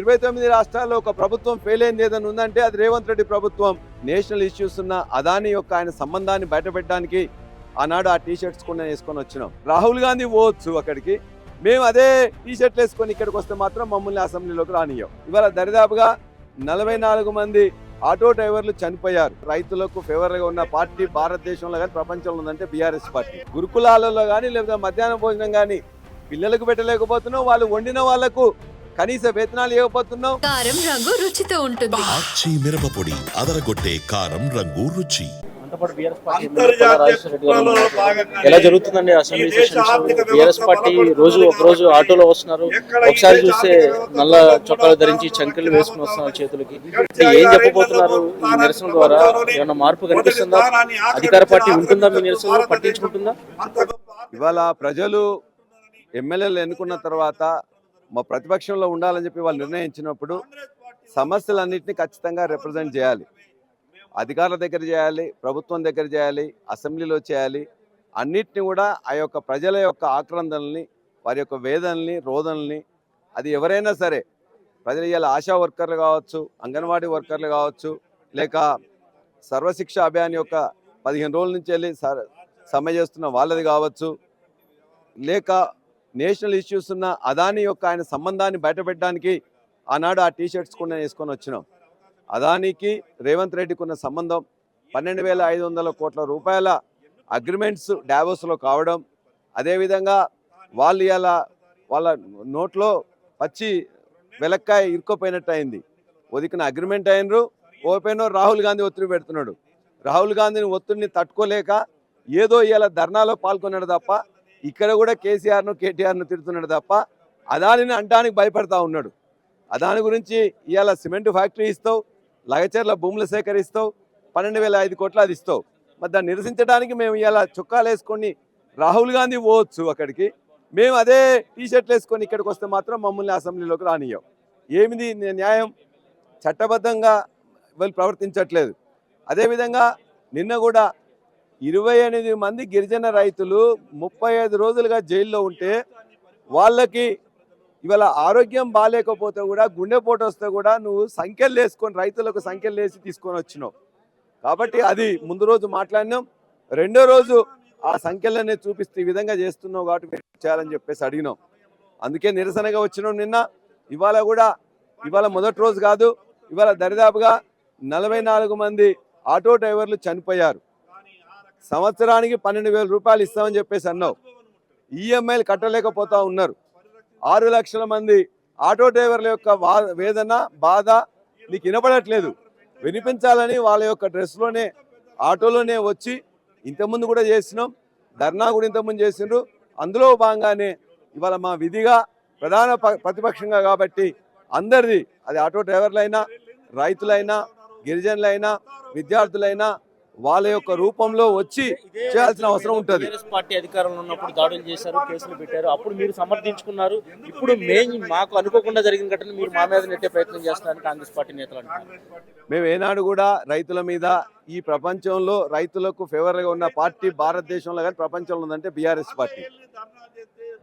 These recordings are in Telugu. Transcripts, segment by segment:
ఇరవై తొమ్మిది రాష్ట్రాల్లో ఒక ప్రభుత్వం ఫెయిల్ అయింది ఏదైనా ఉందంటే అది రేవంత్ రెడ్డి ప్రభుత్వం. నేషనల్ ఇష్యూస్ ఉన్న అదాని యొక్క ఆయన సంబంధాన్ని బయటపెట్టడానికి ఆనాడు ఆ టీ షర్ట్స్ కూడా వేసుకొని వచ్చినాం. రాహుల్ గాంధీ పోవచ్చు అక్కడికి. మేము అదే టీ షర్ట్లు వేసుకొని ఇక్కడికి వస్తే మాత్రం మమ్మల్ని అసెంబ్లీలోకి రానియం ఇవాళ దరిదాపుగా నలభై నాలుగు మంది ఆటో డ్రైవర్లు చనిపోయారు. రైతులకు ఫేవర్గా ఉన్న పార్టీ భారతదేశంలో కానీ ప్రపంచంలో ఉందంటే బీఆర్ఎస్ పార్టీ. గురుకులాలలో కానీ లేకపోతే మధ్యాహ్న భోజనం కానీ పిల్లలకు పెట్టలేకపోతున్నాం. వాళ్ళు వండిన వాళ్ళకు కనీస వేతనాలు ఇవ్వకపోతున్నాం కారం రంగు రుచితో ఉంటుంది. ఆచి మిరపపొడి అదరగొట్టే కారం రంగు రుచి. ఎలా జరుగుతుందండి అసెంబ్లీ సెషన్స్? బీఆర్ఎస్ పార్టీ రోజు ఒక రోజు ఆటోలో వస్తున్నారు. ఒకసారి చూస్తే నల్ల చొక్కాలు ధరించి చంకెళ్ళు వేసుకుని వస్తున్నారు చేతులకి. ఏం చెప్పబోతున్నారు ఈ నిరసన ద్వారా? ఏమన్నా మార్పు కనిపిస్తుందా? అధికార పార్టీ ఉంటుందా? మీ నిరసనలో పట్టించుకుంటుందా? ఇవాళ ప్రజలు ఎమ్మెల్యేలు ఎన్నుకున్న తర్వాత మా ప్రతిపక్షంలో ఉండాలని చెప్పి వాళ్ళు నిర్ణయించినప్పుడు సమస్యలన్నింటినీ ఖచ్చితంగా రిప్రజెంట్ చేయాలి. అధికారుల దగ్గర చేయాలి ప్రభుత్వం దగ్గర చేయాలి అసెంబ్లీలో చేయాలి. అన్నిటిని కూడా ఆ యొక్క ప్రజల యొక్క ఆక్రందనల్ని వారి యొక్క వేదనల్ని రోదనల్ని అది ఎవరైనా సరే ప్రజలు ఇవాళ ఆశా వర్కర్లు కావచ్చు అంగన్వాడీ వర్కర్లు కావచ్చు లేక సర్వశిక్ష అభియాన్ యొక్క పదిహేను రోజుల నుంచి వెళ్ళి స- సమ్మె చేస్తున్న వాళ్ళది కావచ్చు లేక నేషనల్ ఇష్యూస్ ఉన్న అదాని యొక్క ఆయన సంబంధాన్ని బయటపెట్టడానికి ఆనాడు ఆ టీ షర్ట్స్ కూడా వేసుకొని వచ్చినాం. అదానికి రేవంత్ రెడ్డికి ఉన్న సంబంధం పన్నెండు వేల ఐదు వందల కోట్ల రూపాయల అగ్రిమెంట్స్ డావోస్లో కావడం అదేవిధంగా వాళ్ళు ఇలా వాళ్ళ నోట్లో పచ్చి వెలక్కాయ ఇరుక్కుపోయినట్టు అయింది. ఒదికిన అగ్రిమెంట్ అయినరు ఓపెనో రాహుల్ గాంధీ ఒత్తిడి పెడుతున్నాడు. రాహుల్ గాంధీని ఒత్తిడిని తట్టుకోలేక ఏదో ఇలా ధర్నాలో పాల్గొన్నాడు తప్ప ఇక్కడ కూడా కేసీఆర్ను కేటీఆర్ను తిడుతున్నాడు తప్ప అదానిని అంటానికి భయపడతా ఉన్నాడు. అదాని గురించి ఇవాళ సిమెంట్ ఫ్యాక్టరీ ఇస్తావు లగచర్ల భూములు సేకరిస్తావు పన్నెండు వేల ఐదు కోట్లు అది ఇస్తావు. మరి దాన్ని నిరసించడానికి మేము ఇవాళ చొక్కాలు వేసుకొని రాహుల్ గాంధీ పోవచ్చు అక్కడికి. మేము అదే టీషర్ట్లు వేసుకొని ఇక్కడికి వస్తే మాత్రం మమ్మల్ని అసెంబ్లీలోకి రానియ్యం ఏమిది న్యాయం? చట్టబద్ధంగా వీళ్ళు ప్రవర్తించట్లేదు. అదేవిధంగా నిన్న కూడా ఇరవై ఎనిమిది మంది గిరిజన రైతులు ముప్పై ఐదు రోజులుగా జైల్లో ఉంటే వాళ్ళకి ఇవాళ ఆరోగ్యం బాగాలేకపోతే కూడా గుండెపోటు వస్తే కూడా నువ్వు సంఖ్యలు వేసుకొని రైతులకు సంఖ్యలు వేసి తీసుకొని వచ్చినావు. కాబట్టి అది ముందు రోజు మాట్లాడినాం. రెండో రోజు ఆ సంఖ్యలనే చూపిస్తూ ఈ విధంగా చేస్తున్నావు కాబట్టి చేయాలని చెప్పేసి అడిగినాం. అందుకే నిరసనగా వచ్చినాం నిన్న. ఇవాళ కూడా ఇవాళ మొదటి రోజు కాదు ఇవాళ దరిదాపుగా నలభై నాలుగు మంది ఆటో డ్రైవర్లు చనిపోయారు. సంవత్సరానికి పన్నెండు వేల రూపాయలు ఇస్తామని చెప్పేసి అన్నావు. ఈఎంఐలు కట్టలేకపోతా ఉన్నారు. ఆరు లక్షల మంది ఆటో డ్రైవర్ల యొక్క వా- వేదన బాధ నీకు వినపడట్లేదు. వినిపించాలని వాళ్ళ యొక్క డ్రెస్లోనే ఆటోలోనే వచ్చి ఇంతకుముందు కూడా చేసినాం. ధర్నా కూడా ఇంతకుముందు చేసిండ్రు. అందులో భాగంగానే ఇవాళ మా విధిగా ప్రధాన ప- ప్రతిపక్షంగా కాబట్టి అందరిది అది ఆటో డ్రైవర్లైనా రైతులైనా గిరిజనులైనా విద్యార్థులైనా వాళ్ళ యొక్క రూపంలో వచ్చి చేయాల్సిన అవసరం ఉంటుంది. పార్టీ అధికారంలో ఉన్నప్పుడు దాడులు చేశారు కేసులు పెట్టారు. అప్పుడు మీరు సమర్థించుకున్నారు. ఇప్పుడు మెయిన్ మాకు అనుకోకుండా జరిగిన ఘటన మీరు మా మీద నెట్టే ప్రయత్నం చేస్తారని కాంగ్రెస్ పార్టీ నేతలు మేము ఏనాడు కూడా రైతుల మీద ఈ ప్రపంచంలో రైతులకు ఫేవర్గా ఉన్న పార్టీ భారతదేశంలో కానీ ప్రపంచంలో ఉందంటే బీఆర్ఎస్ పార్టీ.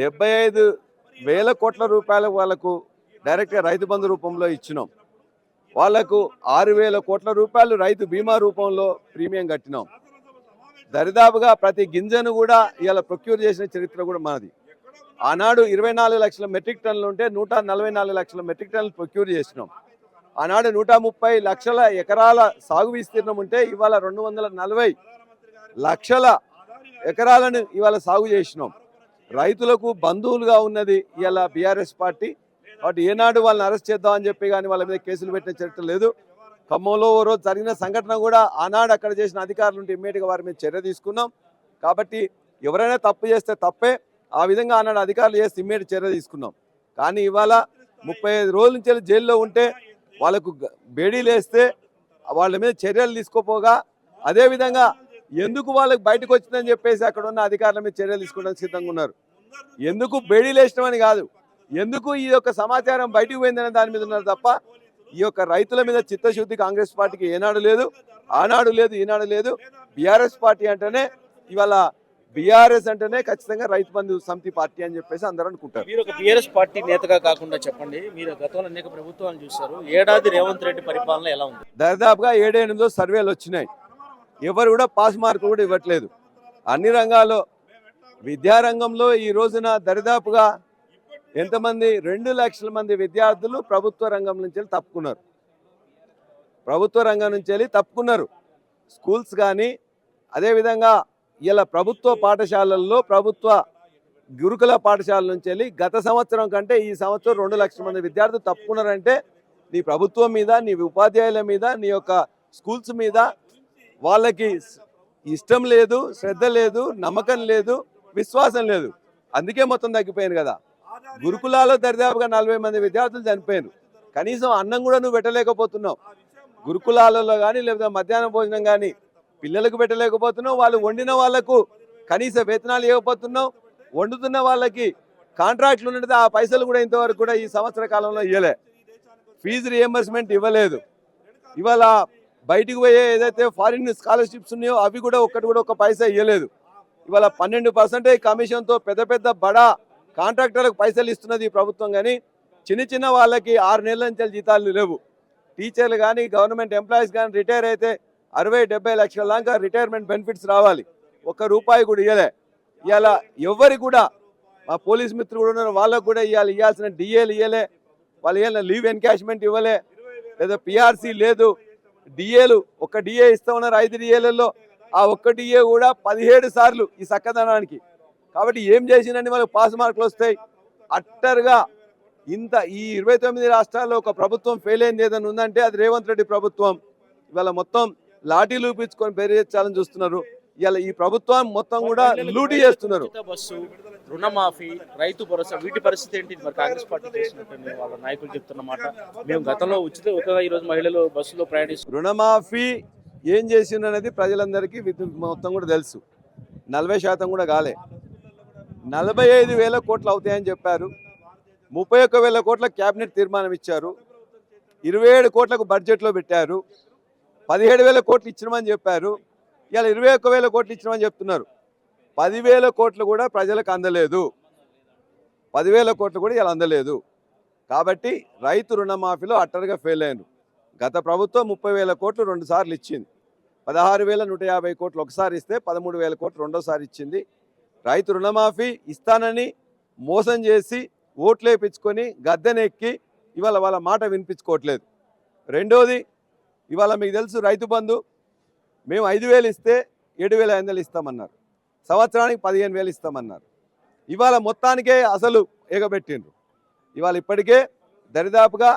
డెబ్బై ఐదు వేల కోట్ల రూపాయలు వాళ్ళకు డైరెక్ట్గా రైతు బంధు రూపంలో ఇచ్చినాం. వాళ్ళకు ఆరు వేల కోట్ల రూపాయలు రైతు బీమా రూపంలో ప్రీమియం కట్టినాం. దరిదాపుగా ప్రతి గింజను కూడా ఇలా ప్రొక్యూర్ చేసిన చరిత్ర కూడా మనది ఆనాడు ఇరవై నాలుగు లక్షల మెట్రిక్ టన్నులు ఉంటే నూట నలభై నాలుగు లక్షల మెట్రిక్ టన్నులు ప్రొక్యూర్ చేసినాం. ఆనాడు నూట ముప్పై లక్షల ఎకరాల సాగు విస్తీర్ణం ఉంటే ఇవాళ రెండు వందల నలభై లక్షల ఎకరాలను ఇవాళ సాగు చేసినాం. రైతులకు బంధువులుగా ఉన్నది ఇవాళ బీఆర్ఎస్ పార్టీ. కాబట్టి ఏనాడు వాళ్ళని అరెస్ట్ చేద్దామని చెప్పి కానీ వాళ్ళ మీద కేసులు పెట్టిన చరిత్ర లేదు. ఖమ్మంలో ఓ రోజు జరిగిన సంఘటన కూడా ఆనాడు అక్కడ చేసిన అధికారులు ఉంటే ఇమ్మీడియట్గా వారి మీద చర్య తీసుకున్నాం. కాబట్టి ఎవరైనా తప్పు చేస్తే తప్పే. ఆ విధంగా ఆనాడు అధికారులు చేస్తే ఇమ్మీడియట్ చర్య తీసుకున్నాం. కానీ ఇవాళ ముప్పై ఐదు రోజుల నుంచి జైల్లో ఉంటే వాళ్ళకు బేడీలు వేస్తే వాళ్ళ మీద చర్యలు తీసుకోపోగా అదేవిధంగా ఎందుకు వాళ్ళకి బయటకు వచ్చిందని చెప్పేసి అక్కడ ఉన్న అధికారుల మీద చర్యలు తీసుకోవడానికి సిద్ధంగా ఉన్నారు. ఎందుకు బేడీలు వేసినామని కాదు. ఎందుకు ఈ యొక్క సమాచారం బయటకు పోయిందనే దాని మీద ఉన్నారు తప్ప ఈ యొక్క రైతుల మీద చిత్తశుద్ధి కాంగ్రెస్ పార్టీకి ఏనాడు లేదు ఆనాడు లేదు ఈనాడు లేదు. బీఆర్ఎస్ పార్టీ అంటేనే ఇవాళ బీఆర్ఎస్ అంటేనే ఖచ్చితంగా రైతు బంధు సమితి పార్టీ అని చెప్పేసి అందరూ అనుకుంటారు. మీరు ఒక బీఆర్ఎస్ పార్టీ నేతగా కాకుండా చెప్పండి మీరు గతంలో అనేక ప్రభుత్వాలు చూశారు ఏడాది రేవంత్ రెడ్డి పరిపాలన ఎలా ఉంది? దాదాపుగా ఏడెనిమిదో సర్వేలు వచ్చినాయి. ఎవరు కూడా పాస్ మార్కులు కూడా ఇవ్వట్లేదు. అన్ని రంగాల్లో విద్యారంగంలో ఈ రోజున దరిదాపుగా ఎంతమంది? రెండు లక్షల మంది విద్యార్థులు ప్రభుత్వ రంగం నుంచి వెళ్ళి తప్పుకున్నారు. ప్రభుత్వ రంగం నుంచి వెళ్ళి తప్పుకున్నారు. స్కూల్స్ కానీ అదేవిధంగా ఇలా ప్రభుత్వ పాఠశాలల్లో ప్రభుత్వ గురుకుల పాఠశాల నుంచి వెళ్ళి గత సంవత్సరం కంటే ఈ సంవత్సరం రెండు లక్షల మంది విద్యార్థులు తప్పుకున్నారంటే నీ ప్రభుత్వం మీద నీ ఉపాధ్యాయుల మీద నీ యొక్క స్కూల్స్ మీద వాళ్ళకి ఇష్టం లేదు శ్రద్ధ లేదు నమ్మకం లేదు విశ్వాసం లేదు. అందుకే మొత్తం తగ్గిపోయింది కదా. గురుకులాల్లో దరిదాపుగా నలభై మంది విద్యార్థులు చనిపోయారు కనీసం అన్నం కూడా నువ్వు పెట్టలేకపోతున్నావు. గురుకులాలలో కానీ లేకపోతే మధ్యాహ్నం భోజనం కానీ పిల్లలకు పెట్టలేకపోతున్నావు. వాళ్ళు వండిన వాళ్ళకు కనీస వేతనాలు ఇవ్వకపోతున్నావు. వండుతున్న వాళ్ళకి కాంట్రాక్ట్లు ఉన్నది ఆ పైసలు కూడా ఇంతవరకు కూడా ఈ సంవత్సర కాలంలో ఇవ్వలే. ఫీజు రియంబర్స్మెంట్ ఇవ్వలేదు. ఇవాళ బయటికి పోయే ఏదైతే ఫారిన్ స్కాలర్షిప్స్ ఉన్నాయో అవి కూడా ఒక్కటి కూడా ఒక పైసా ఇవ్వలేదు ఇవాళ పన్నెండు పర్సెంటేజ్ కమిషన్తో పెద్ద పెద్ద బడా కాంట్రాక్టర్లకు పైసలు ఇస్తున్నది ఈ ప్రభుత్వం కానీ చిన్న చిన్న వాళ్ళకి ఆరు నెలల నుంచి జీతాలు లేవు. టీచర్లు కానీ గవర్నమెంట్ ఎంప్లాయీస్ కానీ రిటైర్ అయితే అరవై డెబ్బై లక్షల దాకా రిటైర్మెంట్ బెనిఫిట్స్ రావాలి. ఒక్క రూపాయి కూడా ఇవ్వలే ఇవాళ ఎవరికి కూడా మా పోలీస్ మిత్రులు కూడా ఉన్నారు వాళ్ళకు కూడా ఇవ్వాలి ఇవ్వాల్సిన డిఏలు ఇవ్వలే వాళ్ళు ఇవ్వాల లీవ్ ఎన్కాష్మెంట్ ఇవ్వలే. లేదా పిఆర్సీ లేదు. డిఏలు ఒక డిఏ ఇస్తా ఉన్నారు ఐదు డిఏలలో. ఆ ఒక్క డిఏ కూడా పదిహేడు సార్లు ఈ చక్కదనానికి కాబట్టి ఏం చేసిందండి మనకు పాస్ మార్కులు వస్తాయి. అట్టర్గా ఇంత ఈ ఇరవై తొమ్మిది రాష్ట్రాల్లో ఒక ప్రభుత్వం ఫెయిల్ అయింది ఏదైనా ఉందంటే అది రేవంత్ రెడ్డి ప్రభుత్వం. ఇవాళ మొత్తం లాఠీలు ఊపించుకొని బెదిరించాలని చూస్తున్నారు. ఇవాళ ఈ ప్రభుత్వం మొత్తం కూడా లూటీ చేస్తున్నారు. బస్సు రుణమాఫీ రైతు భరోసా వీటి పరిస్థితి ఏంటి? మరి కాంగ్రెస్ పార్టీ చేసినట్టు వాళ్ళ నాయకులు చెప్తున్న మాట. మేము గతంలో ఉచిత ఈ రోజు మహిళలు బస్సులో ప్రయాణిస్తున్నారు రుణమాఫీ ఏం చేసిండు అనేది ప్రజలందరికీ మొత్తం కూడా తెలుసు. నలభై శాతం కూడా కాలే. నలభై ఐదు వేల కోట్లు అవుతాయని చెప్పారు. ముప్పై ఒక్క వేల కోట్ల క్యాబినెట్ తీర్మానం ఇచ్చారు ఇరవై ఏడు కోట్లకు బడ్జెట్లో పెట్టారు. పదిహేడు వేల కోట్లు ఇచ్చినామని చెప్పారు. ఇవాళ ఇరవై ఒక్క వేల కోట్లు ఇచ్చినామని చెప్తున్నారు. పదివేల కోట్లు కూడా ప్రజలకు అందలేదు. పదివేల కోట్లు కూడా ఇలా అందలేదు. కాబట్టి రైతు రుణమాఫీలో అట్టరుగా ఫెయిల్ అయ్యారు గత ప్రభుత్వం ముప్పై వేల కోట్లు రెండు సార్లు ఇచ్చింది. పదహారు వేల నూట యాభై కోట్లు ఒకసారి ఇస్తే పదమూడు వేల కోట్లు రెండోసారి ఇచ్చింది. రైతు రుణమాఫీ ఇస్తానని మోసం చేసి ఓట్లు వేయించుకొని గద్దెనెక్కి ఇవాళ వాళ్ళ మాట వినిపించుకోవట్లేదు. రెండోది ఇవాళ మీకు తెలుసు రైతు బంధు మేము ఐదు వేలు ఇస్తే ఏడు వేల ఐదు వందలు ఇస్తామన్నారు. సంవత్సరానికి పదిహేను వేలు ఇస్తామన్నారు. ఇవాళ మొత్తానికే అసలు ఎగబెట్టిండ్రు ఇవాళ ఇప్పటికే దరిదాపుగా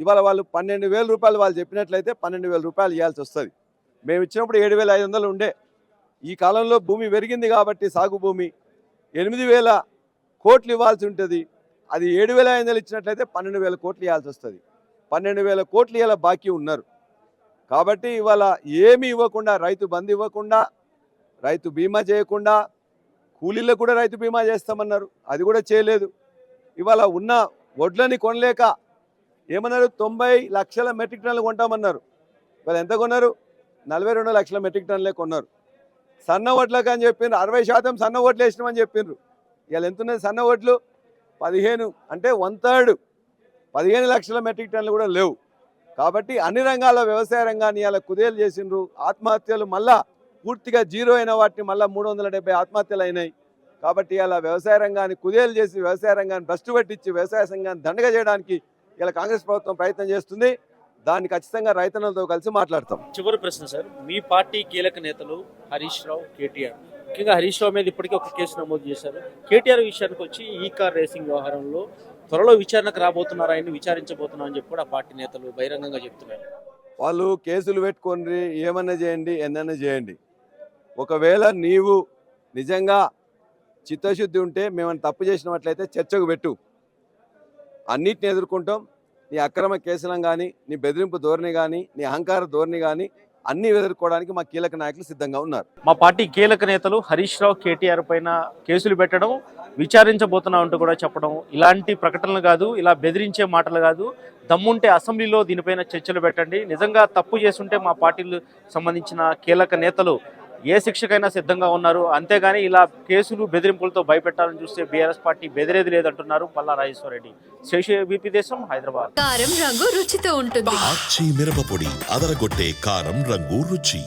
ఇవాళ వాళ్ళు పన్నెండు వేల రూపాయలు వాళ్ళు చెప్పినట్లయితే పన్నెండు రూపాయలు ఇవ్వాల్సి వస్తుంది. మేము ఇచ్చినప్పుడు ఏడు వేల ఐదు వందలు ఉండే. ఈ కాలంలో భూమి పెరిగింది కాబట్టి సాగు భూమి ఎనిమిది వేల కోట్లు ఇవ్వాల్సి ఉంటుంది. అది ఏడు వేల ఐదు వందలు ఇచ్చినట్లయితే పన్నెండు వేల కోట్లు ఇవ్వాల్సి వస్తుంది. పన్నెండు వేల కోట్లు ఇవాళ బాకీ ఉన్నారు. కాబట్టి ఇవాళ ఏమి ఇవ్వకుండా రైతు బంద్ ఇవ్వకుండా రైతు బీమా చేయకుండా కూలీలకు కూడా రైతు బీమా చేస్తామన్నారు. అది కూడా చేయలేదు. ఇవాళ ఉన్న వడ్లని కొనలేక ఏమన్నారు? తొంభై లక్షల మెట్రిక్ టన్లు కొంటామన్నారు. ఇవాళ ఎంత కొన్నారు? నలభై రెండు లక్షల మెట్రిక్ టన్నులే కొన్నారు. సన్న ఓట్లకు అని చెప్పిండ్రు. అరవై శాతం సన్న ఓట్లు వేసినామని చెప్పిండ్రు. ఇవాళ ఎంత సన్న ఓట్లు? పదిహేను. అంటే వన్ థర్డ్. పదిహేను లక్షల మెట్రిక్ టన్లు కూడా లేవు. కాబట్టి అన్ని రంగాల వ్యవసాయ రంగాన్ని ఇలా కుదేలు చేసిండ్రు. ఆత్మహత్యలు మళ్ళా పూర్తిగా జీరో అయిన వాటిని మళ్ళీ మూడు వందల డెబ్బై ఆత్మహత్యలు అయినాయి. కాబట్టి ఇలా వ్యవసాయ రంగాన్ని కుదేలు చేసి వ్యవసాయ రంగాన్ని భ్రష్టు పట్టించి వ్యవసాయ సంఘాన్ని దండగ చేయడానికి ఇలా కాంగ్రెస్ ప్రభుత్వం ప్రయత్నం చేస్తుంది. దాన్ని ఖచ్చితంగా రైతన్నలతో కలిసి మాట్లాడతాం. చివరి ప్రశ్న సార్ మీ పార్టీ కీలక నేతలు హరీష్ రావు కేటీఆర్. ముఖ్యంగా హరీష్ రావు మీద ఇప్పటికే ఒక కేసు నమోదు చేశారు. కేటీఆర్ విషయానికి వచ్చి ఈ కార్ రేసింగ్ వ్యవహారంలో త్వరలో విచారణకు రాబోతున్నారు ఆయన విచారించబోతున్నారు అని చెప్పి కూడా ఆ పార్టీ నేతలు బహిరంగంగా చెప్తున్నారు. వాళ్ళు కేసులు పెట్టుకొని ఏమన్నా చేయండి ఎన్నన్నా చేయండి. ఒకవేళ నీవు నిజంగా చిత్తశుద్ధి ఉంటే మేమన్నా తప్పు చేసినట్లయితే చర్చకు పెట్టు. అన్నిటిని ఎదుర్కొంటాం. నీ అక్రమ కేసులం కానీ నీ బెదిరింపు ధోరణి కానీ నీ అహంకార ధోరణి కానీ అన్ని ఎదుర్కోవడానికి మా కీలక నాయకులు సిద్ధంగా ఉన్నారు. మా పార్టీ కీలక నేతలు హరీష్ రావు కేటీఆర్ పైన కేసులు పెట్టడం విచారించబోతున్నా అంటూ కూడా చెప్పడం ఇలాంటి ప్రకటనలు కాదు ఇలా బెదిరించే మాటలు కాదు. దమ్ముంటే అసెంబ్లీలో దీనిపైన చర్చలు పెట్టండి. నిజంగా తప్పు చేస్తుంటే మా పార్టీలు సంబంధించిన కీలక నేతలు ఏ శిక్షకైనా సిద్ధంగా ఉన్నారు. అంతేగాని ఇలా కేసులు బెదిరింపులతో భయపెట్టాలని చూస్తే బీఆర్ఎస్ పార్టీ బెదిరేది లేదంటున్నారు పల్లా రాజేశ్వరరెడ్డి. శేషు బీపీ దేశం హైదరాబాద్. కారం రంగు రుచితో ఉంటుంది. మిరపపొడి అదరగొట్టే కారం రంగు రుచి.